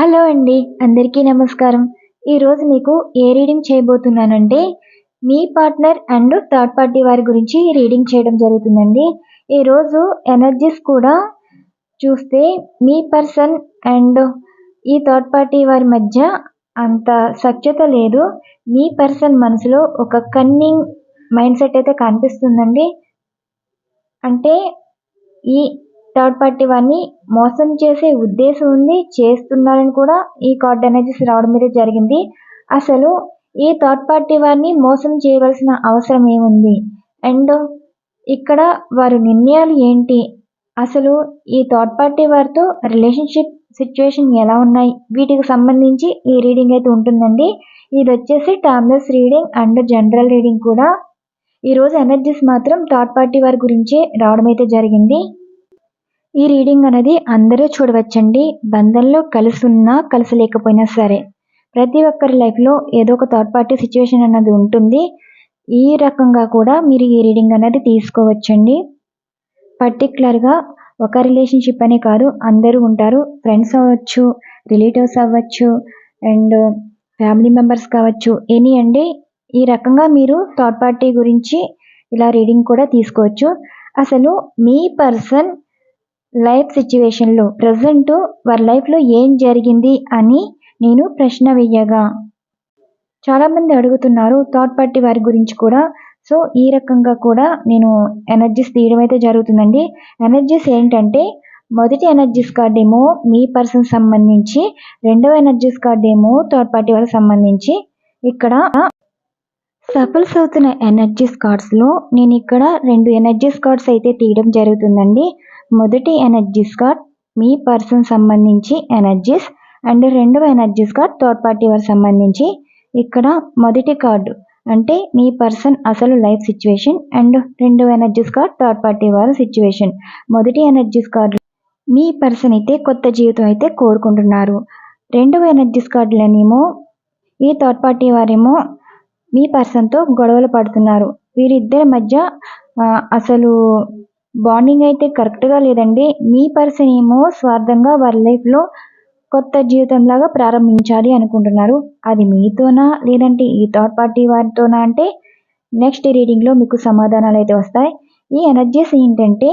Hello అండి అందరికీ నమస్కారం. ఈరోజు మీకు ఏ రీడింగ్ చేయబోతున్నానంటే మీ పార్ట్నర్ అండ్ థర్డ్ పార్టీ వారి గురించి రీడింగ్ చేయడం జరుగుతుందండి. ఈరోజు ఎనర్జీస్ కూడా చూస్తే మీ పర్సన్ అండ్ ఈ థర్డ్ పార్టీ వారి మధ్య అంత సఖ్యత లేదు. మీ పర్సన్ మనసులో ఒక కన్నింగ్ మైండ్ సెట్ అయితే కనిపిస్తుందండి. అంటే ఈ థర్డ్ పార్టీ వారిని మోసం చేసే ఉద్దేశం ఉంది చేస్తున్నారని కూడా ఈ కార్డ్ ఎనర్జీస్ రావడం మీద జరిగింది. అసలు ఈ థర్డ్ పార్టీ వారిని మోసం చేయవలసిన అవసరం ఏముంది? అండ్ ఇక్కడ వారి నిర్ణయాలు ఏంటి? అసలు ఈ థర్డ్ పార్టీ వారితో రిలేషన్షిప్ సిచ్యువేషన్ ఎలా ఉన్నాయి? వీటికి సంబంధించి ఈ రీడింగ్ అయితే ఉంటుందండి. ఇది వచ్చేసి timeless reading and general reading కూడా. ఈరోజు ఎనర్జీస్ మాత్రం థర్డ్ పార్టీ వారి గురించే రావడం అయితే జరిగింది. ఈ రీడింగ్ అనేది అందరూ చూడవచ్చండి. బంధంలో కలిసి ఉన్నా కలిసి లేకపోయినా సరే ప్రతి ఒక్కరి లైఫ్లో ఏదో ఒక థర్డ్ పార్టీ సిచ్యువేషన్ అన్నది ఉంటుంది. ఈ రకంగా కూడా మీరు ఈ రీడింగ్ అనేది తీసుకోవచ్చండి. పర్టికులర్గా ఒక రిలేషన్షిప్ అనే కాదు అందరూ ఉంటారు. ఫ్రెండ్స్ అవ్వచ్చు రిలేటివ్స్ అవ్వచ్చు అండ్ ఫ్యామిలీ మెంబర్స్ కావచ్చు ఎనీ అండి. ఈ రకంగా మీరు థర్డ్ పార్టీ గురించి ఇలా రీడింగ్ కూడా తీసుకోవచ్చు. అసలు మీ పర్సన్ లైఫ్ సిచ్యువేషన్లో ప్రజెంట్ వారి లైఫ్లో ఏం జరిగింది అని నేను ప్రశ్న వేయగా. చాలామంది అడుగుతున్నారు థర్డ్ పార్టీ వారి గురించి కూడా. సో ఈ రకంగా కూడా నేను ఎనర్జీస్ తీయడం అయితే జరుగుతుందండి. ఎనర్జీస్ ఏంటంటే మొదటి ఎనర్జీస్ కార్డ్ ఏమో మీ పర్సన్ సంబంధించి రెండవ ఎనర్జీస్ కార్డ్ ఏమో థర్డ్ పార్టీ వారికి సంబంధించి. ఇక్కడ సఫల్స్ అవుతున్న ఎనర్జీస్ కార్డ్స్లో నేను ఇక్కడ రెండు ఎనర్జీస్ కార్డ్స్ అయితే తీయడం జరుగుతుందండి. మొదటి ఎనర్జీస్ కార్డ్ మీ పర్సన్ సంబంధించి ఎనర్జీస్ అండ్ రెండవ ఎనర్జీస్ కార్డ్ థర్డ్ పార్టీ వారికి సంబంధించి ఇక్కడ మొదటి కార్డు అంటే మీ పర్సన్ అసలు లైఫ్ సిచ్యువేషన్ అండ్ రెండవ ఎనర్జీస్ కార్డ్ థర్డ్ పార్టీ వారి సిచ్యువేషన్ మొదటి ఎనర్జీస్ కార్డు మీ పర్సన్ అయితే కొత్త జీవితం అయితే కోరుకుంటున్నారు. రెండవ ఎనర్జీస్ కార్డులనేమో ఈ థర్డ్ పార్టీ వారేమో మీ పర్సన్తో గొడవలు పడుతున్నారు. వీరిద్దరి మధ్య అసలు బాండింగ్ అయితే కరెక్ట్గా లేదండి. మీ పర్సన్ ఏమో స్వార్థంగా వారి లైఫ్లో కొత్త జీవితంలాగా ప్రారంభించాలి అనుకుంటున్నారు. అది మీతోనా లేదంటే ఈ థర్డ్ పార్టీ వారితోనా అంటే నెక్స్ట్ రీడింగ్లో మీకు సమాధానాలు అయితే వస్తాయి. ఈ ఎనర్జీస్ ఏంటంటే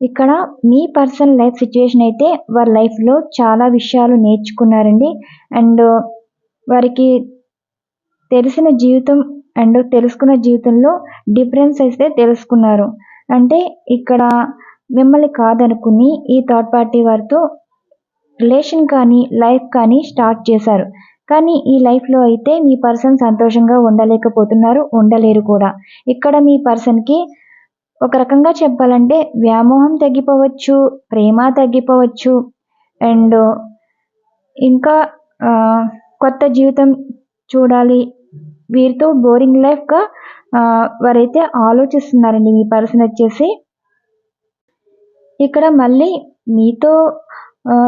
ఇక్కడ మీ పర్సనల్ లైఫ్ సిచ్యువేషన్ అయితే వారి లైఫ్లో చాలా విషయాలు నేర్చుకున్నారండి. అండ్ వారికి తెలిసిన జీవితం అండ్ తెలుసుకున్న జీవితంలో డిఫరెన్స్ అయితే తెలుసుకున్నారు. అంటే ఇక్కడ మిమ్మల్ని కాదనుకుని ఈ థర్డ్ పార్టీ వారితో రిలేషన్ కానీ లైఫ్ కానీ స్టార్ట్ చేశారు. కానీ ఈ లైఫ్లో అయితే మీ పర్సన్ సంతోషంగా ఉండలేకపోతున్నారు ఉండలేరు కూడా. ఇక్కడ మీ పర్సన్కి ఒక రకంగా చెప్పాలంటే వ్యామోహం తగ్గిపోవచ్చు ప్రేమ తగ్గిపోవచ్చు అండ్ ఇంకా కొత్త జీవితం చూడాలి. వీరితో బోరింగ్ లైఫ్గా వారైతే ఆలోచిస్తున్నారండి మీ పర్సన్ వచ్చేసి. ఇక్కడ మళ్ళీ మీతో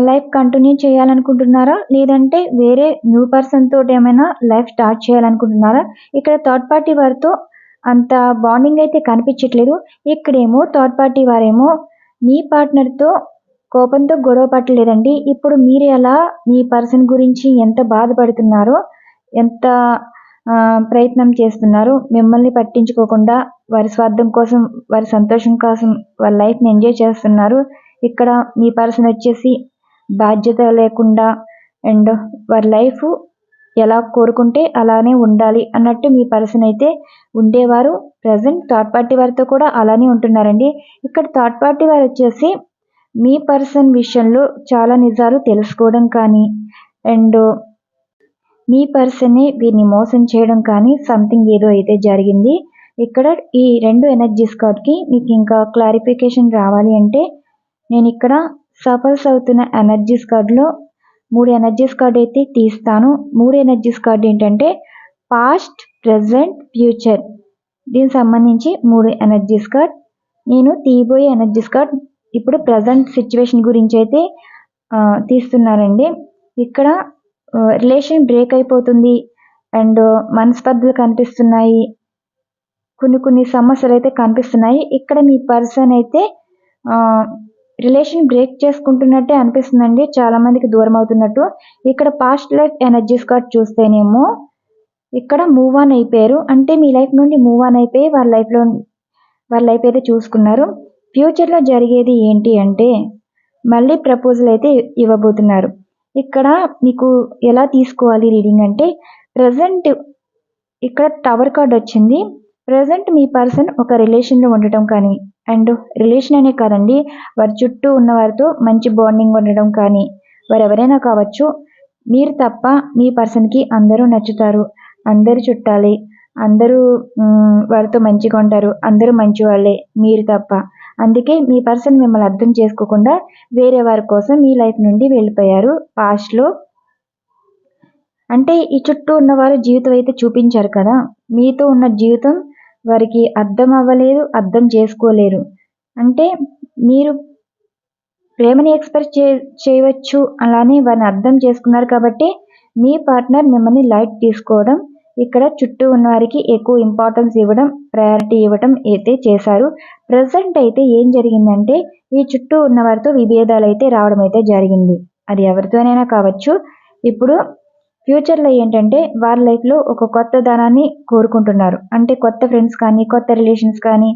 లైఫ్ కంటిన్యూ చేయాలనుకుంటున్నారా? లేదంటే వేరే న్యూ పర్సన్ తోటి ఏమైనా లైఫ్ స్టార్ట్ చేయాలనుకుంటున్నారా? ఇక్కడ థర్డ్ పార్టీ వారితో అంత బాండింగ్ అయితే కనిపించట్లేదు. ఇక్కడేమో థర్డ్ పార్టీ వారేమో మీ పార్ట్నర్తో కోపంతో గొడవ పట్టలేదండి. ఇప్పుడు మీరు ఎలా మీ పర్సన్ గురించి ఎంత బాధపడుతున్నారో ఎంత ప్రయత్నం చేస్తున్నారు. మిమ్మల్ని పట్టించుకోకుండా వారి స్వార్థం కోసం వారి సంతోషం కోసం వారి లైఫ్ని ఎంజాయ్ చేస్తున్నారు. ఇక్కడ మీ పర్సన్ వచ్చేసి బాధ్యత లేకుండా అండ్ వారి లైఫ్ ఎలా కోరుకుంటే అలానే ఉండాలి అన్నట్టు మీ పర్సన్ అయితే ఉండేవారు. ప్రజెంట్ థర్డ్ పార్టీ వారితో కూడా అలానే ఉంటున్నారండి. ఇక్కడ థర్డ్ పార్టీ వారు వచ్చేసి మీ పర్సన్ విషయంలో చాలా నిజాలు తెలుసుకోవడం కానీ అండ్ మీ పర్సన్ని వీరిని మోసం చేయడం కానీ సంథింగ్ ఏదో అయితే జరిగింది. ఇక్కడ ఈ రెండు ఎనర్జీస్ కార్డ్కి మీకు ఇంకా క్లారిఫికేషన్ రావాలి అంటే నేను ఇక్కడ సఫల్స్ అవుతున్న ఎనర్జీస్ కార్డులో మూడు ఎనర్జీస్ కార్డ్ అయితే తీస్తాను. మూడు ఎనర్జీస్ కార్డ్ ఏంటంటే పాస్ట్ ప్రజెంట్ ఫ్యూచర్. దీనికి సంబంధించి మూడు ఎనర్జీస్ కార్డ్. నేను తీయబోయే ఎనర్జీస్ కార్డ్ ఇప్పుడు ప్రజెంట్ సిచ్యువేషన్ గురించి అయితే తీస్తున్నానండి. ఇక్కడ రిలేషన్ బ్రేక్ అయిపోతుంది. అండ్ మనస్పర్ధలు కనిపిస్తున్నాయి. కొన్ని కొన్ని సమస్యలు అయితే కనిపిస్తున్నాయి. ఇక్కడ మీ పర్సన్ అయితే రిలేషన్ బ్రేక్ చేసుకుంటున్నట్టే అనిపిస్తుందండి. చాలా మందికి దూరం అవుతున్నట్టు. ఇక్కడ పాస్ట్ లైఫ్ ఎనర్జీస్ కార్డ్ చూస్తేనేమో ఇక్కడ మూవ్ ఆన్ అయిపోయారు. అంటే మీ లైఫ్ నుండి మూవ్ ఆన్ అయిపోయి వాళ్ళ లైఫ్లో వాళ్ళ లైఫ్ అయితే చూసుకున్నారు. ఫ్యూచర్లో జరిగేది ఏంటి అంటే మళ్ళీ ప్రపోజల్ అయితే ఇవ్వబోతున్నారు. ఇక్కడ మీకు ఎలా తీసుకోవాలి రీడింగ్ అంటే ప్రజెంట్ ఇక్కడ టవర్ కార్డ్ వచ్చింది. ప్రజెంట్ మీ పర్సన్ ఒక రిలేషన్లో ఉండటం కానీ అండ్ రిలేషన్ అనే కాదండి వారి చుట్టూ ఉన్న వారితో మంచి బాండింగ్ ఉండడం కానీ వారు ఎవరైనా కావచ్చు మీరు తప్ప మీ పర్సన్కి అందరూ నచ్చుతారు అందరు చుట్టాలి అందరూ వారితో మంచిగా ఉంటారు అందరూ మంచి వాళ్ళే మీరు తప్ప. అందుకే మీ పర్సన్ మిమ్మల్ని అర్థం చేసుకోకుండా వేరే వారి కోసం మీ లైఫ్ నుండి వెళ్ళిపోయారు. పాస్ట్లో. అంటే ఈ చుట్టూ ఉన్నవారు జీవితం అయితే చూపించారు కదా. మీతో ఉన్న జీవితం వారికి అర్థం అవ్వలేదు అర్థం చేసుకోలేరు. అంటే మీరు ప్రేమని ఎక్స్ప్రెస్ చే చేయవచ్చు అలానే వారిని అర్థం చేసుకున్నారు కాబట్టి మీ పార్ట్నర్ మిమ్మల్ని లైట్ తీసుకోవడం ఇక్కడ చుట్టూ ఉన్నవారికి ఎక్కువ ఇంపార్టెన్స్ ఇవ్వడం ప్రయారిటీ ఇవ్వడం అయితే చేశారు. ప్రజెంట్ అయితే ఏం జరిగిందంటే ఈ చుట్టూ ఉన్న వారితో విభేదాలు అయితే రావడం అయితే జరిగింది. అది ఎవరితోనైనా కావచ్చు. ఇప్పుడు ఫ్యూచర్లో ఏంటంటే వారి లైఫ్లో ఒక కొత్త ధనాన్ని కోరుకుంటున్నారు. అంటే కొత్త ఫ్రెండ్స్ కానీ కొత్త రిలేషన్స్ కానీ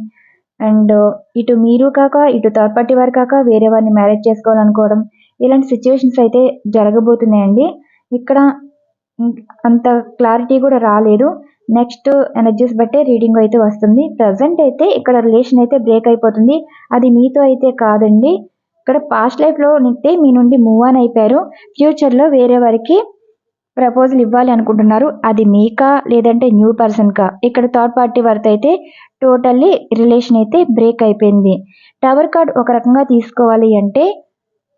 అండ్ ఇటు మీరు కాక ఇటు థర్డ్ పార్టీ వారు కాక వేరే వారిని మ్యారేజ్ చేసుకోవాలనుకోవడం ఇలాంటి సిచ్యువేషన్స్ అయితే జరగబోతున్నాయండి. ఇక్కడ అంత క్లారిటీ కూడా రాలేదు. నెక్స్ట్ ఎనర్జీస్ బట్టే రీడింగ్ అయితే వస్తుంది. ప్రజెంట్ అయితే ఇక్కడ రిలేషన్ అయితే బ్రేక్ అయిపోతుంది. అది మీతో అయితే కాదండి. ఇక్కడ పాస్ట్ లైఫ్లో అయితే మీ నుండి మూవ్ ఆన్ అయిపోయారు. ఫ్యూచర్లో వేరే వారికి ప్రపోజల్ ఇవ్వాలి అనుకుంటున్నారు. అది మీకా లేదంటే న్యూ పర్సన్కా ఇక్కడ థర్డ్ పార్టీ వారితో అయితే టోటల్లీ రిలేషన్ అయితే బ్రేక్ అయిపోయింది. టవర్ కార్డ్ ఒక రకంగా తీసుకోవాలి అంటే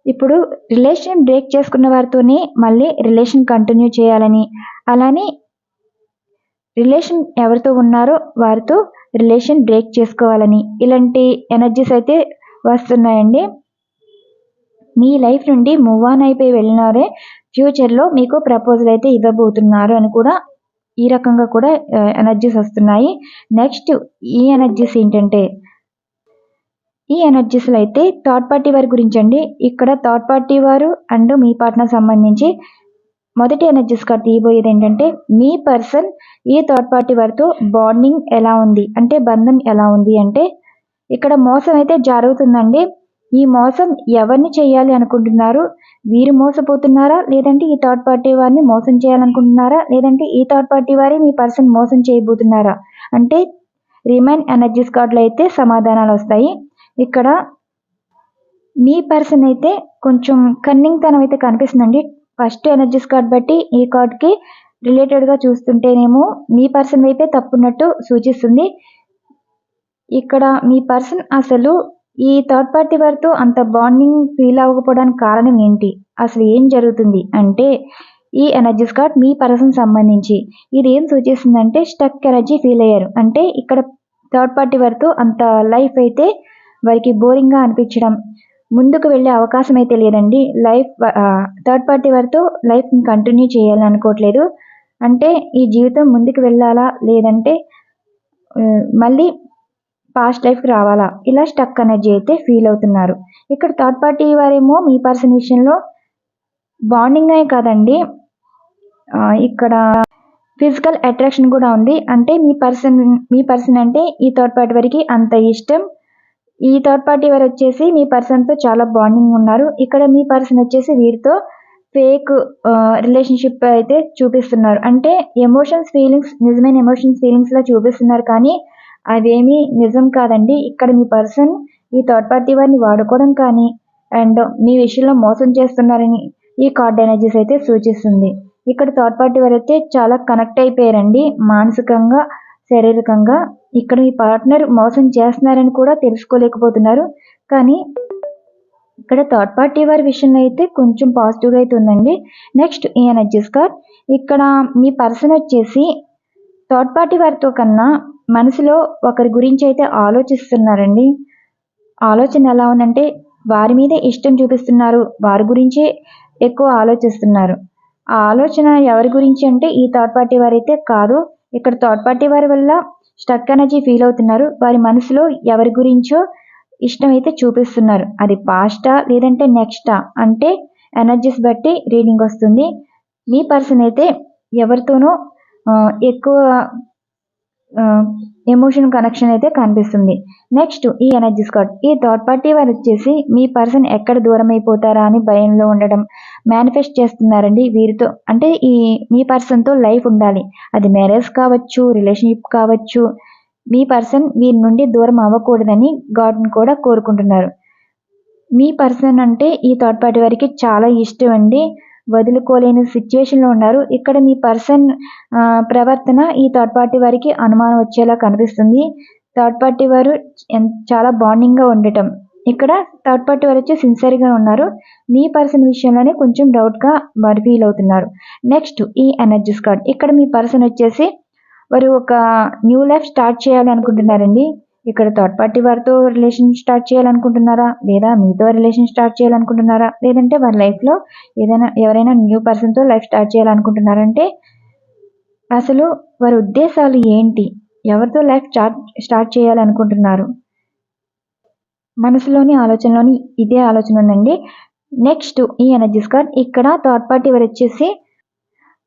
ఇప్పుడు రిలేషన్ బ్రేక్ చేసుకున్న వారితోనే మళ్ళీ రిలేషన్ కంటిన్యూ చేయాలని. అలానే రిలేషన్ ఎవరితో ఉన్నారో వారితో రిలేషన్ బ్రేక్ చేసుకోవాలని. ఇలాంటి ఎనర్జీస్ అయితే వస్తున్నాయండి. మీ లైఫ్ నుండి మూవ్ ఆన్ అయిపోయి వెళ్ళినారే ఫ్యూచర్లో మీకు ప్రపోజల్ అయితే ఇవ్వబోతున్నారు అని కూడా ఈ రకంగా కూడా ఎనర్జీస్ వస్తున్నాయి. నెక్స్ట్ ఈ ఎనర్జీస్ ఏంటంటే ఈ ఎనర్జీస్లో అయితే థర్డ్ పార్టీ వారి గురించి అండి ఇక్కడ థర్డ్ పార్టీ వారు అండ్ మీ పార్ట్నర్ సంబంధించి మొదటి ఎనర్జీస్ కార్డ్ తీయబోయేది ఏంటంటే మీ పర్సన్ ఈ థర్డ్ పార్టీ వారితో బాండింగ్ ఎలా ఉంది? అంటే బంధం ఎలా ఉంది అంటే ఇక్కడ మోసం అయితే జరుగుతుందండి. ఈ మోసం ఎవరిని చేయాలి అనుకుంటున్నారు? వీరు మోసపోతున్నారా? లేదంటే ఈ థర్డ్ పార్టీ వారిని మోసం చేయాలనుకుంటున్నారా? లేదంటే ఈ థర్డ్ పార్టీ వారి మీ పర్సన్ మోసం చేయబోతున్నారా? అంటే రిమైన్ ఎనర్జీస్ కార్డులు అయితే సమాధానాలు వస్తాయి. ఇక్కడ మీ పర్సన్ అయితే కొంచెం కన్నింగ్ తనం అయితే కనిపిస్తుందండి. ఫస్ట్ ఎనర్జీస్ కార్డ్ బట్టి ఈ కార్డ్కి రిలేటెడ్గా చూస్తుంటేనేమో మీ పర్సన్ వైపే తప్పున్నట్టు సూచిస్తుంది. ఇక్కడ మీ పర్సన్ అసలు ఈ థర్డ్ పార్టీ వారితో అంత బాండింగ్ ఫీల్ అవ్వకపోవడానికి కారణం ఏంటి? అసలు ఏం జరుగుతుంది? అంటే ఈ ఎనర్జీస్ కార్డ్ మీ పర్సన్ సంబంధించి ఇది ఏం సూచిస్తుందంటే స్టక్ ఎనర్జీ ఫీల్ అయ్యారు. అంటే ఇక్కడ థర్డ్ పార్టీ వారితో అంత లైఫ్ అయితే వారికి బోరింగ్గా అనిపించడం ముందుకు వెళ్ళే అవకాశం అయితే లేదండి. లైఫ్ థర్డ్ పార్టీ వారితో లైఫ్ని కంటిన్యూ చేయాలని అనుకోవట్లేదు అంటే ఈ జీవితం ముందుకు వెళ్ళాలా లేదంటే మళ్ళీ పాస్ట్ లైఫ్కి రావాలా? ఇలా స్టక్ ఎనర్జీ అయితే ఫీల్ అవుతున్నారు. ఇక్కడ థర్డ్ పార్టీ వారేమో మీ పర్సన్ విషయంలో బాండింగ్ కాదండి. ఇక్కడ ఫిజికల్ అట్రాక్షన్ కూడా ఉంది. అంటే మీ పర్సన్ మీ పర్సన్ అంటే ఈ థర్డ్ పార్టీ వారికి అంత ఇష్టం ఈ థర్డ్ పార్టీ వారు వచ్చేసి మీ పర్సన్తో చాలా బాండింగ్ ఉన్నారు. ఇక్కడ మీ పర్సన్ వచ్చేసి వీరితో ఫేక్ రిలేషన్షిప్ అయితే చూపిస్తున్నారు. అంటే ఎమోషన్స్ ఫీలింగ్స్ నిజమైన ఎమోషన్స్ ఫీలింగ్స్లా చూపిస్తున్నారు కానీ అవేమీ నిజం కాదండి. ఇక్కడ మీ పర్సన్ ఈ థర్డ్ పార్టీ వారిని వాడుకోవడం కానీ అండ్ మీ విషయంలో మోసం చేస్తున్నారని ఈ కార్డ్ ఎనర్జీస్ అయితే సూచిస్తుంది. ఇక్కడ థర్డ్ పార్టీ వారు అయితే చాలా కనెక్ట్ అయిపోయారండి మానసికంగా. శారీరకంగా ఇక్కడ మీ పార్ట్నర్ మోసం చేస్తున్నారని కూడా తెలుసుకోలేకపోతున్నారు. కానీ ఇక్కడ థర్డ్ పార్టీ వారి విషయంలో అయితే కొంచెం పాజిటివ్గా అయితే ఉందండి. నెక్స్ట్ ఈ ఎనర్జీస్ కార్డ్ ఇక్కడ మీ పర్సన్ వచ్చేసి థర్డ్ పార్టీ వారితో కన్నా మనసులో ఒకరి గురించి అయితే ఆలోచిస్తున్నారండి. ఆలోచన ఎలా ఉందంటే వారి మీదే ఇష్టం చూపిస్తున్నారు. వారి గురించే ఎక్కువ ఆలోచిస్తున్నారు. ఆ ఆలోచన ఎవరి గురించి అంటే ఈ థర్డ్ పార్టీ వారైతే కాదు. ఇక్కడ థర్డ్ పార్టీ వారి వల్ల స్టక్ ఎనర్జీ ఫీల్ అవుతున్నారు. వారి మనసులో ఎవరి గురించో ఇష్టం అయితే చూపిస్తున్నారు. అది పాస్టా లేదంటే నెక్స్టా అంటే ఎనర్జీస్ బట్టి రీడింగ్ వస్తుంది. మీ పర్సన్ అయితే ఎవరితోనో ఎక్కువ ఎమోషన్ కనెక్షన్ అయితే కనిపిస్తుంది. నెక్స్ట్ ఈ ఎనర్జీస్ కార్డ్ ఈ థర్డ్ పార్టీ వారు వచ్చేసి మీ పర్సన్ ఎక్కడ దూరం అయిపోతారా అని భయంలో ఉండడం. మేనిఫెస్ట్ చేస్తున్నారండి. వీరితో అంటే ఈ మీ పర్సన్తో లైఫ్ ఉండాలి. అది మ్యారేజ్ కావచ్చు రిలేషన్షిప్ కావచ్చు మీ పర్సన్ వీరి నుండి దూరం అవ్వకూడదని గాడ్ని కూడా కోరుకుంటున్నారు. మీ పర్సన్ అంటే ఈ థర్డ్ పార్టీ వారికి చాలా ఇష్టం అండి. వదులుకోలేని సిచ్యువేషన్లో ఉన్నారు. ఇక్కడ మీ పర్సన్ ప్రవర్తన ఈ థర్డ్ పార్టీ వారికి అనుమానం వచ్చేలా కనిపిస్తుంది. థర్డ్ పార్టీ వారు చాలా బాండింగ్గా ఉండటం. ఇక్కడ థర్డ్ పార్టీ వారు వచ్చి సిన్సియర్గా ఉన్నారు. మీ పర్సన్ విషయంలోనే కొంచెం డౌట్గా వారు ఫీల్ అవుతున్నారు. నెక్స్ట్ ఈ ఎనర్జీస్ కార్డ్ ఇక్కడ మీ పర్సన్ వచ్చేసి వారు ఒక న్యూ లైఫ్ స్టార్ట్ చేయాలనుకుంటున్నారండి. ఇక్కడ థర్డ్ పార్టీ వారితో రిలేషన్ స్టార్ట్ చేయాలనుకుంటున్నారా? లేదా మీతో రిలేషన్ స్టార్ట్ చేయాలనుకుంటున్నారా? లేదంటే వారి లైఫ్లో ఏదైనా ఎవరైనా న్యూ పర్సన్తో లైఫ్ స్టార్ట్ చేయాలనుకుంటున్నారంటే అసలు వారి ఉద్దేశాలు ఏంటి? ఎవరితో లైఫ్ స్టార్ట్ స్టార్ట్ చేయాలనుకుంటున్నారు? మనసులోని ఆలోచనలోని ఇదే ఆలోచన ఉందండి. నెక్స్ట్ ఈ ఎనర్జీస్ కార్డ్ ఇక్కడ థర్డ్ పార్టీ ఎవరు వచ్చేసి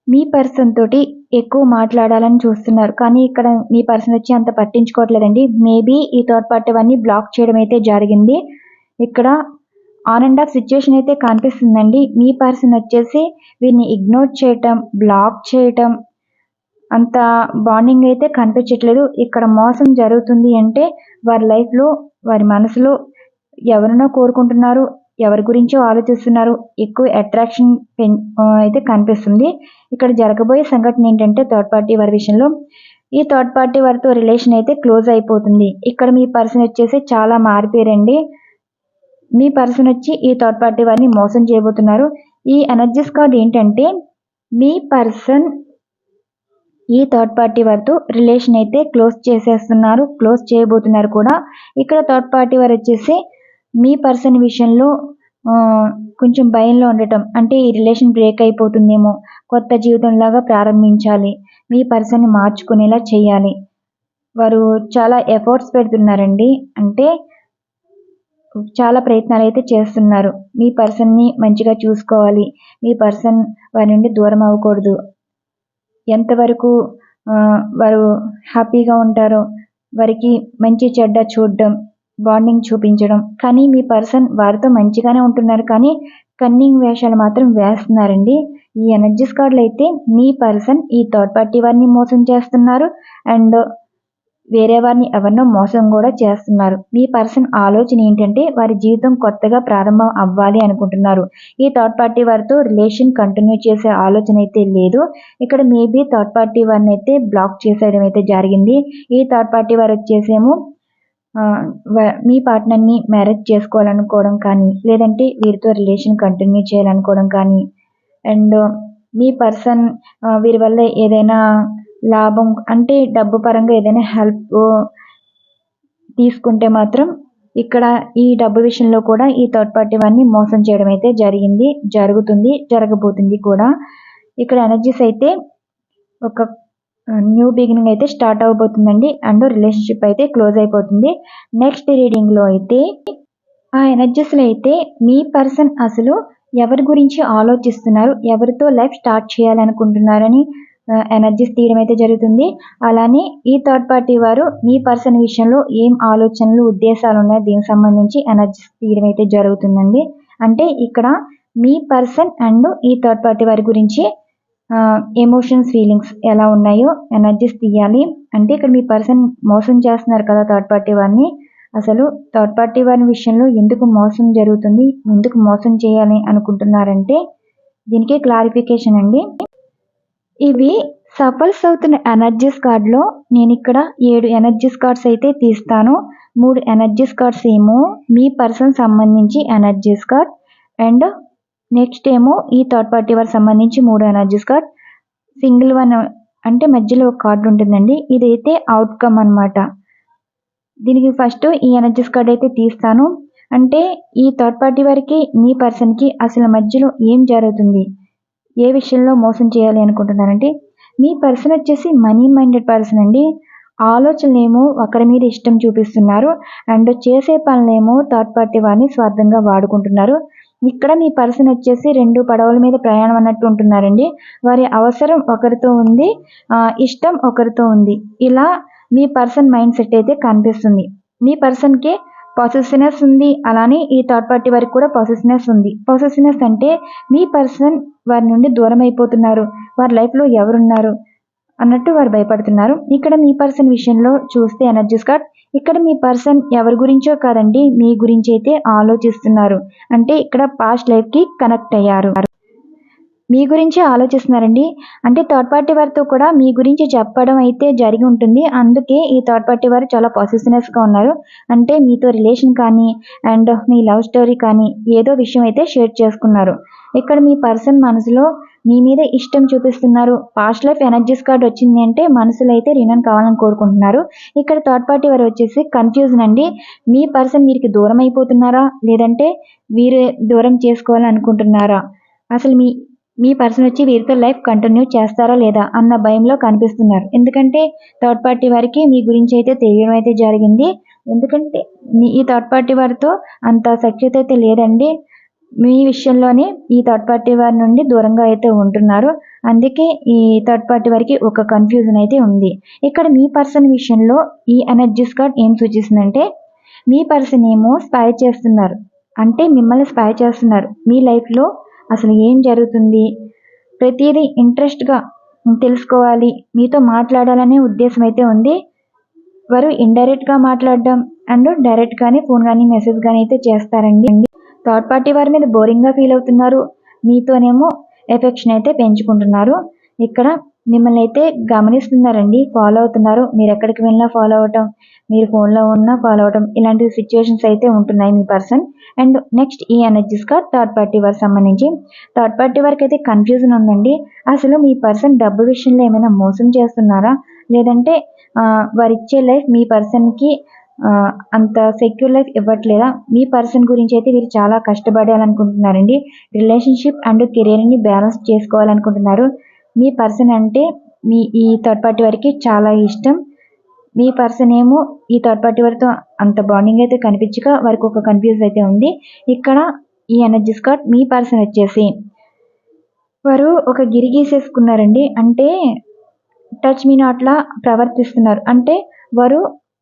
మీ పర్సన్ తోటి ఎక్కువ మాట్లాడాలని చూస్తున్నారు. కానీ ఇక్కడ మీ పర్సన్ వచ్చి అంత పట్టించుకోవట్లేదండి. మేబీ ఈ థర్డ్ పార్టీ అవన్నీ బ్లాక్ చేయడం అయితే జరిగింది. ఇక్కడ ఆన్ అండ్ ఆఫ్ సిచ్యువేషన్ అయితే కనిపిస్తుందండి. మీ పర్సన్ వచ్చేసి వీరిని ఇగ్నోర్ చేయటం బ్లాక్ చేయటం అంత బాండింగ్ అయితే కనిపించట్లేదు. ఇక్కడ మోసం జరుగుతుంది అంటే వారి లైఫ్లో వారి మనసులో ఎవరినో కోరుకుంటున్నారు ఎవరి గురించో ఆలోచిస్తున్నారు ఎక్కువ అట్రాక్షన్ అయితే కనిపిస్తుంది. ఇక్కడ జరగబోయే సంఘటన ఏంటంటే థర్డ్ పార్టీ వారి విషయంలో. ఈ థర్డ్ పార్టీ వారితో రిలేషన్ అయితే క్లోజ్ అయిపోతుంది. ఇక్కడ మీ పర్సన్ వచ్చేసి చాలా మారిపోయారండి. మీ పర్సన్ వచ్చి ఈ థర్డ్ పార్టీ వారిని మోసం చేయబోతున్నారు. ఈ ఎనర్జీస్ కార్డ్ ఏంటంటే మీ పర్సన్ ఈ థర్డ్ పార్టీ వారితో రిలేషన్ అయితే క్లోజ్ చేసేస్తున్నారు క్లోజ్ చేయబోతున్నారు కూడా. ఇక్కడ థర్డ్ పార్టీ వారు వచ్చేసి మీ పర్సన్ విషయంలో కొంచెం భయంలో ఉండటం అంటే ఈ రిలేషన్ బ్రేక్ అయిపోతుందేమో కొత్త జీవితంలాగా ప్రారంభించాలి మీ పర్సన్ని మార్చుకునేలా చేయాలి. వారు చాలా ఎఫర్ట్స్ పెడుతున్నారండి అంటే చాలా ప్రయత్నాలు అయితే చేస్తున్నారు. మీ పర్సన్ని మంచిగా చూసుకోవాలి మీ పర్సన్ వారి నుండి దూరం అవ్వకూడదు. ఎంతవరకు వారు హ్యాపీగా ఉంటారో వారికి మంచి చెడ్డ చూడడం బాండింగ్ చూపించడం. కానీ మీ పర్సన్ వారితో మంచిగానే ఉంటున్నారు. కానీ కన్నింగ్ వేషాలు మాత్రం వేస్తున్నారండి. ఈ ఎనర్జీస్ కార్డులు అయితే మీ పర్సన్ ఈ థర్డ్ పార్టీ వారిని మోసం చేస్తున్నారు. అండ్ వేరే వారిని ఎవరినో మోసం కూడా చేస్తున్నారు. మీ పర్సన్ ఆలోచన ఏంటంటే వారి జీవితం కొత్తగా ప్రారంభం అవ్వాలి అనుకుంటున్నారు. ఈ థర్డ్ పార్టీ వారితో రిలేషన్ కంటిన్యూ చేసే ఆలోచన అయితే లేదు. ఇక్కడ మేబీ థర్డ్ పార్టీ వారిని అయితే బ్లాక్ చేసేయడం అయితే జరిగింది. ఈ థర్డ్ పార్టీ వారు వచ్చేసేమో మీ పార్ట్నర్ని మ్యారేజ్ చేసుకోవాలనుకోవడం కానీ లేదంటే వీరితో రిలేషన్ కంటిన్యూ చేయాలనుకోవడం కానీ అండ్ మీ పర్సన్ వీరి వల్ల ఏదైనా లాభం అంటే డబ్బు పరంగా ఏదైనా హెల్ప్ తీసుకుంటే మాత్రం ఇక్కడ ఈ డబ్బు విషయంలో కూడా ఈ థర్డ్ పార్టీ వారిని మోసం చేయడం అయితే జరిగింది జరుగుతుంది జరగబోతుంది కూడా. ఇక్కడ ఎనర్జీస్ అయితే ఒక న్యూ బిగినింగ్ అయితే స్టార్ట్ అవబోతుందండి అండ్ రిలేషన్షిప్ అయితే క్లోజ్ అయిపోతుంది. నెక్స్ట్ రీడింగ్లో అయితే ఆ ఎనర్జీస్లో అయితే మీ పర్సన్ అసలు ఎవరి గురించి ఆలోచిస్తున్నారు ఎవరితో లైఫ్ స్టార్ట్ చేయాలనుకుంటున్నారని ఎనర్జీస్ తీయడం అయితే జరుగుతుంది. అలానే ఈ థర్డ్ పార్టీ వారు మీ పర్సన్ విషయంలో ఏం ఆలోచనలు ఉద్దేశాలు ఉన్నాయో? దీనికి సంబంధించి ఎనర్జీస్ తీయడం అయితే జరుగుతుందండి. అంటే ఇక్కడ మీ పర్సన్ అండ్ ఈ థర్డ్ పార్టీ వారి గురించి ఎమోషన్స్ ఫీలింగ్స్ ఎలా ఉన్నాయో ఎనర్జీస్ తీయాలి. అంటే ఇక్కడ మీ పర్సన్ మోసం చేస్తున్నారు కదా థర్డ్ పార్టీ వారిని. అసలు థర్డ్ పార్టీ వారి విషయంలో ఎందుకు మోసం జరుగుతుంది? ఎందుకు మోసం చేయాలి అనుకుంటున్నారంటే దీనికి క్లారిఫికేషన్ అండి. ఇవి సఫల్స్ అవుతున్న ఎనర్జీస్ కార్డ్లో నేను ఇక్కడ ఏడు ఎనర్జీస్ కార్డ్స్ అయితే తీస్తాను. మూడు ఎనర్జీస్ కార్డ్స్ ఏమో మీ పర్సన్ సంబంధించి ఎనర్జీస్ కార్డ్. అండ్ నెక్స్ట్ ఏమో ఈ థర్డ్ పార్టీ వారికి సంబంధించి మూడు ఎనర్జీస్ కార్డ్. సింగిల్ వన్ అంటే మధ్యలో ఒక కార్డు ఉంటుందండి. ఇదైతే అవుట్కమ్ అన్నమాట. దీనికి ఫస్ట్ ఈ ఎనర్జీస్ కార్డ్ అయితే తీస్తాను. అంటే ఈ థర్డ్ పార్టీ వారికి మీ పర్సన్కి అసలు మధ్యలో ఏం జరుగుతుంది? ఏ విషయంలో మోసం చేయాలి అనుకుంటున్నారంటే మీ పర్సన్ వచ్చేసి మనీ మైండెడ్ పర్సన్ అండి. ఆలోచనలేమో ఒకరి మీద ఇష్టం చూపిస్తున్నారు. అండ్ చేసే పనులేమో థర్డ్ పార్టీ వారిని స్వార్థంగా వాడుకుంటున్నారు. ఇక్కడ మీ పర్సన్ వచ్చేసి రెండు పడవల మీద ప్రయాణం అన్నట్టు ఉంటున్నారండి. వారి అవసరం ఒకరితో ఉంది ఇష్టం ఒకరితో ఉంది. ఇలా మీ పర్సన్ మైండ్ సెట్ అయితే కనిపిస్తుంది. మీ పర్సన్కి పాసెసివ్నెస్ ఉంది. అలానే ఈ థర్డ్ పార్టీ వారికి కూడా పాసెసివ్నెస్ ఉంది. పాసెసివ్నెస్ అంటే మీ పర్సన్ వారి నుండి దూరం అయిపోతున్నారు. వారి లైఫ్లో ఎవరున్నారు అన్నట్టు వారు భయపడుతున్నారు. ఇక్కడ మీ పర్సన్ విషయంలో చూస్తే ఎనర్జీస్ కార్డ్ ఇక్కడ మీ పర్సన్ ఎవరి గురించో కాదండి మీ గురించి అయితే ఆలోచిస్తున్నారు. అంటే ఇక్కడ పాస్ట్ లైఫ్కి కనెక్ట్ అయ్యారు. మీ గురించి ఆలోచిస్తున్నారండి. అంటే థర్డ్ పార్టీ వారితో కూడా మీ గురించి చెప్పడం అయితే జరిగి ఉంటుంది. అందుకే ఈ థర్డ్ పార్టీ వారు చాలా పాజిటివ్నెస్గా ఉన్నారు. అంటే మీతో రిలేషన్ కానీ అండ్ మీ లవ్ స్టోరీ కానీ ఏదో విషయం అయితే షేర్ చేసుకున్నారు. ఇక్కడ మీ పర్సన్ మనసులో మీ మీద ఇష్టం చూపిస్తున్నారు. పాస్ట్ లైఫ్ ఎనర్జీస్ కార్డ్ వచ్చింది అంటే మనసులో అయితే రినన్ కావాలని కోరుకుంటున్నారు. ఇక్కడ థర్డ్ పార్టీ వారు వచ్చేసి కన్ఫ్యూజన్ అండి. మీ పర్సన్ వీరికి దూరం అయిపోతున్నారా? లేదంటే వీరు దూరం చేసుకోవాలనుకుంటున్నారా? అసలు మీ మీ పర్సన్ వచ్చి వీరితో లైఫ్ కంటిన్యూ చేస్తారా లేదా అన్న భయంలో కనిపిస్తున్నారు. ఎందుకంటే థర్డ్ పార్టీ వారికి మీ గురించి అయితే తెలియడం అయితే జరిగింది. ఎందుకంటే మీ ఈ థర్డ్ పార్టీ వారితో అంత సఖ్యత అయితే లేదండి. మీ విషయంలోనే ఈ థర్డ్ పార్టీ వారి నుండి దూరంగా అయితే ఉంటున్నారు. అందుకే ఈ థర్డ్ పార్టీ వారికి ఒక కన్ఫ్యూజన్ అయితే ఉంది. ఇక్కడ మీ పర్సన్ విషయంలో ఈ ఎనర్జీస్ కార్డ్ ఏం సూచిస్తుందంటే మీ పర్సన్ ఏమో స్పై చేస్తున్నారు. అంటే మిమ్మల్ని స్పై చేస్తున్నారు. మీ లైఫ్లో అసలు ఏం జరుగుతుంది? ప్రతిదీ ఇంట్రెస్ట్గా తెలుసుకోవాలి. మీతో మాట్లాడాలనే ఉద్దేశం అయితే ఉంది. వారు ఇండైరెక్ట్గా మాట్లాడడం అండ్ డైరెక్ట్ కానీ ఫోన్ కానీ మెసేజ్ కానీ అయితే చేస్తారండి. థర్డ్ పార్టీ వారి మీద బోరింగ్గా ఫీల్ అవుతున్నారు. మీతోనేమో ఎఫెక్షన్ అయితే పెంచుకుంటున్నారు. ఇక్కడ మిమ్మల్ని అయితే గమనిస్తున్నారండి ఫాలో అవుతున్నారు. మీరు ఎక్కడికి వెళ్ళినా ఫాలో అవటం మీరు ఫోన్లో ఉన్నా ఫాలో అవటం ఇలాంటి సిచ్యువేషన్స్ అయితే ఉంటున్నాయి మీ పర్సన్ అండ్ నెక్స్ట్ ఈ ఎనర్జీస్గా థర్డ్ పార్టీ వారికి సంబంధించి. థర్డ్ పార్టీ వారికి అయితే కన్ఫ్యూజన్ ఉందండి. అసలు మీ పర్సన్ డబ్బు విషయంలో ఏమైనా మోసం చేస్తున్నారా? లేదంటే వారిచ్చే లైఫ్ మీ పర్సన్కి అంత సెక్యూర్ లైఫ్ ఇవ్వట్లేదా? మీ పర్సన్ గురించి అయితే వీరు చాలా కష్టపడాలనుకుంటున్నారండి. రిలేషన్షిప్ అండ్ కెరీర్ని బ్యాలెన్స్ చేసుకోవాలనుకుంటున్నారు. మీ పర్సన్ అంటే మీ ఈ థర్డ్ పార్టీ వారికి చాలా ఇష్టం. మీ పర్సన్ ఏమో ఈ థర్డ్ పార్టీ వారితో అంత బాండింగ్ అయితే కనిపించక వారికి ఒక కన్ఫ్యూజ్ అయితే ఉంది. ఇక్కడ ఈ ఎనర్జీస్ కార్డ్ మీ పర్సన్ వచ్చేసి వారు ఒక గిరి గీసేసుకున్నారండి. అంటే టచ్ మీ నాట్లా ప్రవర్తిస్తున్నారు. అంటే వారు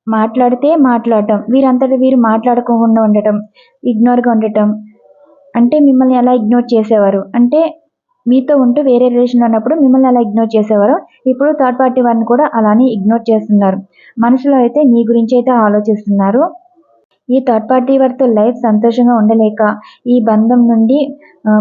మాట్లాడితే మాట్లాడటం వీరంతటి వీరు మాట్లాడకుండా ఉండటం ఇగ్నోర్గా ఉండటం అంటే మిమ్మల్ని ఎలా ఇగ్నోర్ చేసేవారు? అంటే మీతో ఉంటూ వేరే రిలేషన్లో ఉన్నప్పుడు మిమ్మల్ని అలా ఇగ్నోర్ చేసేవారు. ఇప్పుడు థర్డ్ పార్టీ వారిని కూడా అలానే ఇగ్నోర్ చేస్తున్నారు. మనసులో అయితే మీ గురించి అయితే ఆలోచిస్తున్నారు. ఈ థర్డ్ పార్టీ వారితో లైఫ్ సంతోషంగా ఉండలేక ఈ బంధం నుండి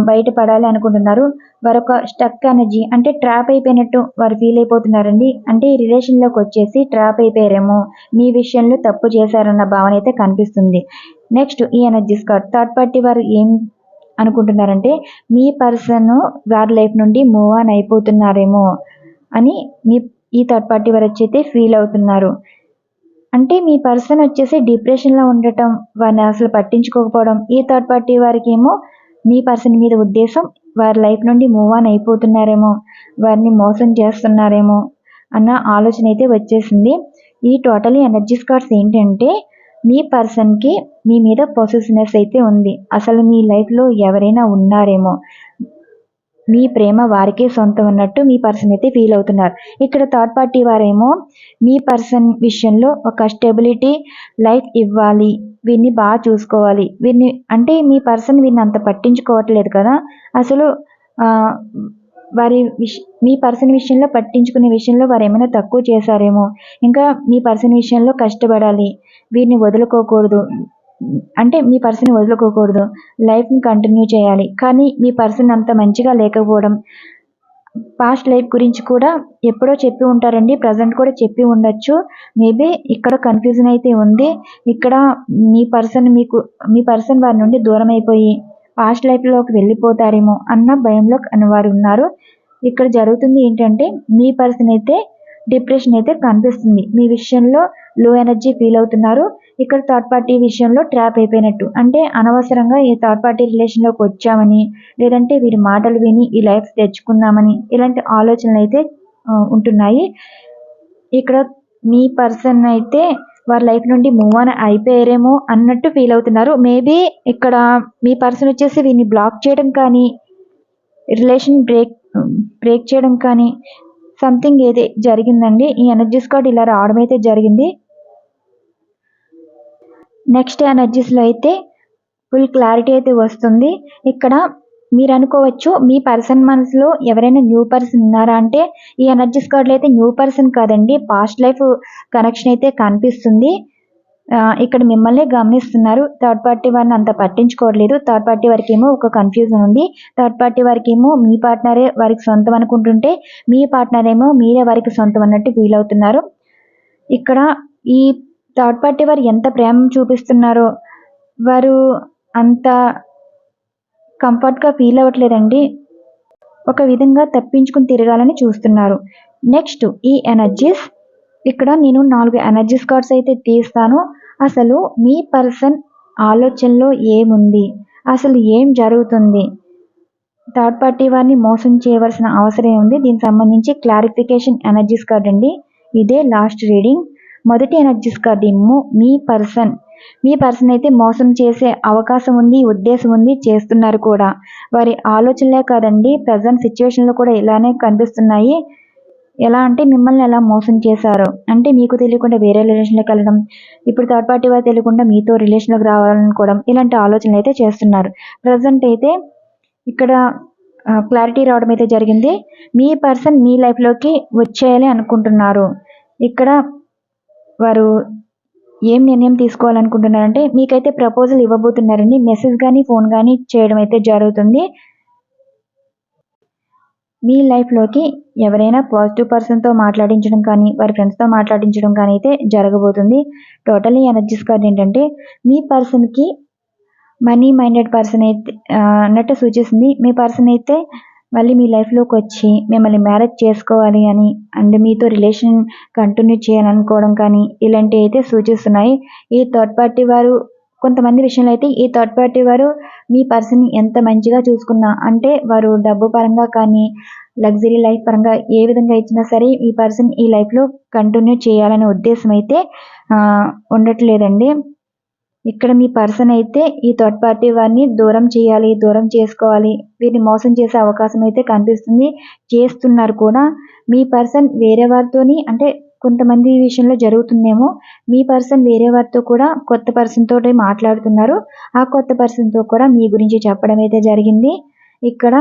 బయటపడాలి అనుకుంటున్నారు. వారొక స్టక్ ఎనర్జీ అంటే ట్రాప్ అయిపోయినట్టు వారు ఫీల్ అయిపోతున్నారండి. అంటే ఈ రిలేషన్లోకి వచ్చేసి ట్రాప్ అయిపోయారేమో. మీ విషయంలో తప్పు చేశారన్న భావన అయితే కనిపిస్తుంది. నెక్స్ట్ ఈ ఎనర్జీస్ కార్డ్ థర్డ్ పార్టీ వారు ఏం అనుకుంటున్నారంటే మీ పర్సన్ వారి లైఫ్ నుండి మూవ్ ఆన్ అయిపోతున్నారేమో అని మీ ఈ థర్డ్ పార్టీ వారు వచ్చి ఫీల్ అవుతున్నారు. అంటే మీ పర్సన్ వచ్చేసి డిప్రెషన్లో ఉండటం వారిని అసలు పట్టించుకోకపోవడం ఈ థర్డ్ పార్టీ వారికి ఏమో మీ పర్సన్ మీద ఉద్దేశం వారి లైఫ్ నుండి మూవ్ ఆన్ అయిపోతున్నారేమో వారిని మోసం చేస్తున్నారేమో అన్న ఆలోచన అయితే వచ్చేసింది. ఈ టోటలీ ఎనర్జీస్ కార్డ్స్ ఏంటంటే మీ పర్సన్కి మీ మీద పొసెసివ్నెస్ అయితే ఉంది. అసలు మీ లైఫ్లో ఎవరైనా ఉన్నారేమో మీ ప్రేమ వారికే సొంతం ఉన్నట్టు మీ పర్సన్ అయితే ఫీల్ అవుతున్నారు. ఇక్కడ థర్డ్ పార్టీ వారేమో మీ పర్సన్ విషయంలో ఒక స్టెబిలిటీ లైఫ్ ఇవ్వాలి వీరిని బాగా చూసుకోవాలి. వీరిని అంటే మీ పర్సన్ వీరిని అంత పట్టించుకోవట్లేదు కదా. అసలు వారి విష మీ పర్సన్ విషయంలో పట్టించుకునే విషయంలో వారు ఏమైనా తక్కువ చేశారేమో. ఇంకా మీ పర్సన్ విషయంలో కష్టపడాలి. వీరిని వదులుకోకూడదు. అంటే మీ పర్సన్ వదులుకోకూడదు. లైఫ్ని కంటిన్యూ చేయాలి. కానీ మీ పర్సన్ అంత మంచిగా లేకపోవడం పాస్ట్ లైఫ్ గురించి కూడా ఎప్పుడో చెప్పి ఉంటారండి. ప్రజెంట్ కూడా చెప్పి ఉండొచ్చు. మేబీ ఇక్కడ కన్ఫ్యూజన్ అయితే ఉంది. ఇక్కడ మీ పర్సన్ మీకు మీ పర్సన్ వారి నుండి దూరం అయిపోయి పాస్ట్ లైఫ్లోకి వెళ్ళిపోతారేమో అన్న భయంలో వారు ఉన్నారు ఇక్కడ జరుగుతుంది ఏంటంటే మీ పర్సన్ అయితే డిప్రెషన్ అయితే కనిపిస్తుంది. మీ విషయంలో లో ఎనర్జీ ఫీల్ అవుతున్నారు. ఇక్కడ థర్డ్ పార్టీ విషయంలో ట్రాప్ అయిపోయినట్టు. అంటే అనవసరంగా ఈ థర్డ్ పార్టీ రిలేషన్లోకి వచ్చామని లేదంటే వీరి మాటలు విని ఈ లైఫ్ తెచ్చుకుందామని ఇలాంటి ఆలోచనలు అయితే ఉంటున్నాయి. ఇక్కడ మీ పర్సన్ అయితే వారి లైఫ్ నుండి మూవ్ ఆన్ అయిపోయారేమో అన్నట్టు ఫీల్ అవుతున్నారు. మేబీ ఇక్కడ మీ పర్సన్ వచ్చేసి వీరిని బ్లాక్ చేయడం కానీ రిలేషన్ బ్రేక్ బ్రేక్ చేయడం కానీ సంథింగ్ ఏది జరిగిందండి. ఈ ఎనర్జీస్ కార్డ్ ఇలా రావడం అయితే జరిగింది. నెక్స్ట్ ఎనర్జీస్లో అయితే ఫుల్ క్లారిటీ అయితే వస్తుంది. ఇక్కడ మీరు అనుకోవచ్చు మీ పర్సన్ మనసులో ఎవరైనా న్యూ పర్సన్ ఉన్నారా అంటే ఈ ఎనర్జీస్ కార్డులో అయితే న్యూ పర్సన్ కాదండి పాస్ట్ లైఫ్ కనెక్షన్ అయితే కనిపిస్తుంది. ఇక్కడ మిమ్మల్ని గమనిస్తున్నారు. థర్డ్ పార్టీ వారిని అంత పట్టించుకోవట్లేదు. థర్డ్ పార్టీ వారికి ఏమో ఒక కన్ఫ్యూజన్ ఉంది. థర్డ్ పార్టీ వారికి ఏమో మీ పార్ట్నరే వారికి సొంతం అనుకుంటుంటే మీ పార్ట్నర్ ఏమో మీరే వారికి సొంతం అన్నట్టు ఫీల్ అవుతున్నారు ఇక్కడ ఈ థర్డ్ పార్టీ వారు ఎంత ప్రేమ చూపిస్తున్నారో వారు అంత కంఫర్ట్గా ఫీల్ అవ్వట్లేదండి. ఒక విధంగా తప్పించుకుని తిరగాలని చూస్తున్నారు. నెక్స్ట్ ఈ ఎనర్జీస్. ఇక్కడ నేను నాలుగు ఎనర్జీస్ కార్డ్స్ అయితే తీస్తాను. అసలు మీ పర్సన్ ఆలోచనలో ఏముంది? అసలు ఏం జరుగుతుంది? థర్డ్ పార్టీ వారిని మోసం చేయవలసిన అవసరం ఉంది దీనికి సంబంధించి క్లారిఫికేషన్ ఎనర్జీస్ కార్డ్ అండి. ఇదే లాస్ట్ రీడింగ్. మొదటి ఎనర్జీస్ కార్డ్ ఏమో మీ పర్సన్. మీ పర్సన్ అయితే మోసం చేసే అవకాశం ఉంది ఉద్దేశం ఉంది చేస్తున్నారు కూడా. వారి ఆలోచనలే కాదండి ప్రజెంట్ సిచ్యువేషన్లో కూడా ఇలానే కనిపిస్తున్నాయి. ఎలా అంటే మిమ్మల్ని ఎలా మోసం చేశారు? అంటే మీకు తెలియకుండా వేరే రిలేషన్లోకి వెళ్ళడం ఇప్పుడు థర్డ్ పార్టీ వారు తెలియకుండా మీతో రిలేషన్లోకి రావాలనుకోవడం ఇలాంటి ఆలోచనలు అయితే చేస్తున్నారు. ప్రజెంట్ అయితే ఇక్కడ క్లారిటీ రావడం అయితే జరిగింది. మీ పర్సన్ మీ లైఫ్లోకి వచ్చేయాలి అనుకుంటున్నారు. ఇక్కడ వారు ఏం నిర్ణయం తీసుకోవాలనుకుంటున్నారంటే మీకైతే ప్రపోజల్ ఇవ్వబోతున్నారండి. మెసేజ్ కానీ ఫోన్ కానీ చేయడం అయితే జరుగుతుంది. మీ లైఫ్లోకి ఎవరైనా పాజిటివ్ పర్సన్తో మాట్లాడించడం కానీ వారి ఫ్రెండ్స్తో మాట్లాడించడం కానీ అయితే జరగబోతుంది. టోటలీ ఎనర్జీస్ కార్డ్ ఏంటంటే మీ పర్సన్కి మనీ మైండెడ్ పర్సన్ అయితే అన్నట్టు సూచిస్తుంది. మీ పర్సన్ అయితే మళ్ళీ మీ లైఫ్లోకి వచ్చి మిమ్మల్ని మ్యారేజ్ చేసుకోవాలి అని అండ్ మీతో రిలేషన్ కంటిన్యూ చేయాలనుకోవడం కానీ ఇలాంటివి అయితే సూచిస్తున్నాయి. ఈ థర్డ్ పార్టీ వారు కొంతమంది విషయంలో అయితే ఈ థర్డ్ పార్టీ వారు మీ పర్సన్ ఎంత మంచిగా చూసుకున్నా అంటే వారు డబ్బు పరంగా కానీ లగ్జరీ లైఫ్ పరంగా ఏ విధంగా ఇచ్చినా సరే ఈ పర్సన్ ఈ లైఫ్లో కంటిన్యూ చేయాలనే ఉద్దేశం అయితే ఉండట్లేదండి. ఇక్కడ మీ పర్సన్ అయితే ఈ థర్డ్ పార్టీ వారిని దూరం చేయాలి దూరం చేసుకోవాలి. వీరిని మోసం చేసే అవకాశం అయితే కనిపిస్తుంది. చేస్తున్నారు కూడా. మీ పర్సన్ వేరే వారితోని అంటే కొంతమంది విషయంలో జరుగుతుందేమో. మీ పర్సన్ వేరే వారితో కూడా కొత్త పర్సన్ తోటి మాట్లాడుతున్నారు. ఆ కొత్త పర్సన్తో కూడా మీ గురించి చెప్పడం అయితే జరిగింది. ఇక్కడ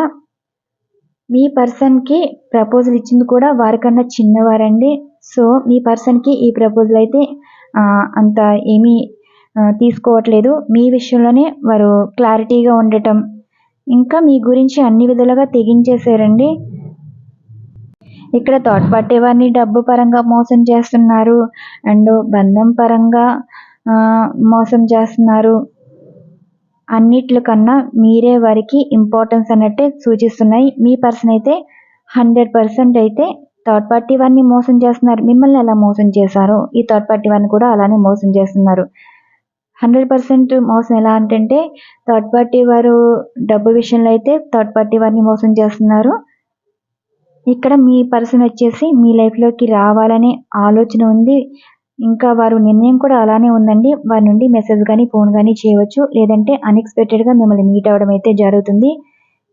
మీ పర్సన్కి ప్రపోజల్ ఇచ్చింది కూడా వారికన్నా చిన్నవారండి. సో మీ పర్సన్కి ఈ ప్రపోజల్ అయితే అంత ఏమీ తీసుకోవట్లేదు. మీ విషయంలోనే వారు క్లారిటీగా ఉండటం. ఇంకా మీ గురించి అన్ని విధాలుగా తెగించేశారండి. ఇక్కడ థర్డ్ వారిని డబ్బు పరంగా మోసం చేస్తున్నారు. అండ్ బంధం పరంగా మోసం చేస్తున్నారు. అన్నిట్లకన్నా మీరే వారికి ఇంపార్టెన్స్ అన్నట్టే సూచిస్తున్నాయి. మీ పర్సన్ అయితే హండ్రెడ్ పర్సెంట్ అయితే థర్డ్ పార్టీ వారిని మోసం చేస్తున్నారు. మిమ్మల్ని ఎలా మోసం చేశారో ఈ థర్డ్ పార్టీ వారిని కూడా అలానే మోసం చేస్తున్నారు. హండ్రెడ్ పర్సెంట్ మోసం. ఎలా అంటే థర్డ్ పార్టీ వారు డబ్బు విషయంలో అయితే థర్డ్ పార్టీ వారిని మోసం చేస్తున్నారు. ఇక్కడ మీ పర్సన్ వచ్చేసి మీ లైఫ్లోకి రావాలనే ఆలోచన ఉంది. ఇంకా వారు నిర్ణయం కూడా అలానే ఉందండి. వారి నుండి మెసేజ్ కానీ ఫోన్ కానీ చేయవచ్చు. లేదంటే అన్ఎక్స్పెక్టెడ్గా మిమ్మల్ని మీట్ అవ్వడం అయితే జరుగుతుంది.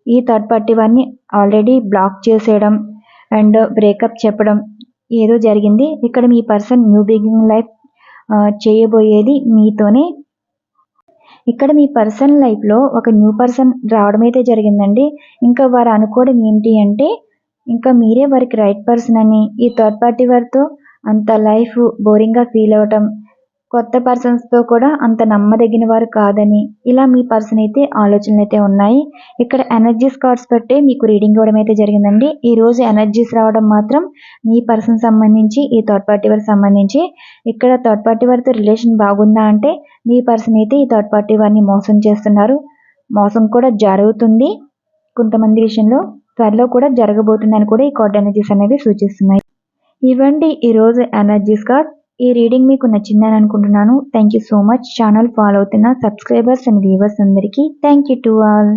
ఈ థర్డ్ పార్టీ వారిని ఆల్రెడీ బ్లాక్ చేసేయడం అండ్ బ్రేకప్ చెప్పడం ఏదో జరిగింది. ఇక్కడ మీ పర్సన్ న్యూ బిగినింగ్ లైఫ్ చేయబోయేది మీతోనే. ఇక్కడ మీ పర్సన్ లైఫ్లో ఒక న్యూ పర్సన్ రావడం అయితే జరిగిందండి. ఇంకా వారు అనుకోవడం ఏంటి అంటే ఇంకా మీరే వారికి రైట్ పర్సన్ అని ఈ థర్డ్ పార్టీ వారితో అంత లైఫ్ బోరింగ్గా ఫీల్ అవ్వటం కొత్త పర్సన్స్తో కూడా అంత నమ్మదగిన వారు కాదని ఇలా మీ పర్సన్ అయితే ఆలోచనలు అయితే ఉన్నాయి. ఇక్కడ ఎనర్జీస్ కార్డ్స్ బట్టే మీకు రీడింగ్ ఇవ్వడం అయితే జరిగిందండి. ఈ రోజు ఎనర్జీస్ రావడం మాత్రం మీ పర్సన్ సంబంధించి ఈ థర్డ్ పార్టీ వారికి సంబంధించి. ఇక్కడ థర్డ్ పార్టీ వారితో రిలేషన్ బాగుందా అంటే మీ పర్సన్ అయితే ఈ థర్డ్ పార్టీ వారిని మోసం చేస్తున్నారు. మోసం కూడా జరుగుతుంది. కొంతమంది విషయంలో త్వరలో కూడా జరగబోతుందని కూడా ఈ కార్డ్ ఎనర్జీస్ అనేవి సూచిస్తున్నాయి. ఇవ్వండి ఈరోజు ఎనర్జీస్ కార్డ్ ఈ రీడింగ్ మీకు నచ్చిందని అనుకుంటున్నాను. Thank you so much channel follow అవుతున్న సబ్స్క్రైబర్స్ అండ్ వ్యూవర్స్ అందరికీ థ్యాంక్ యూ టు ఆల్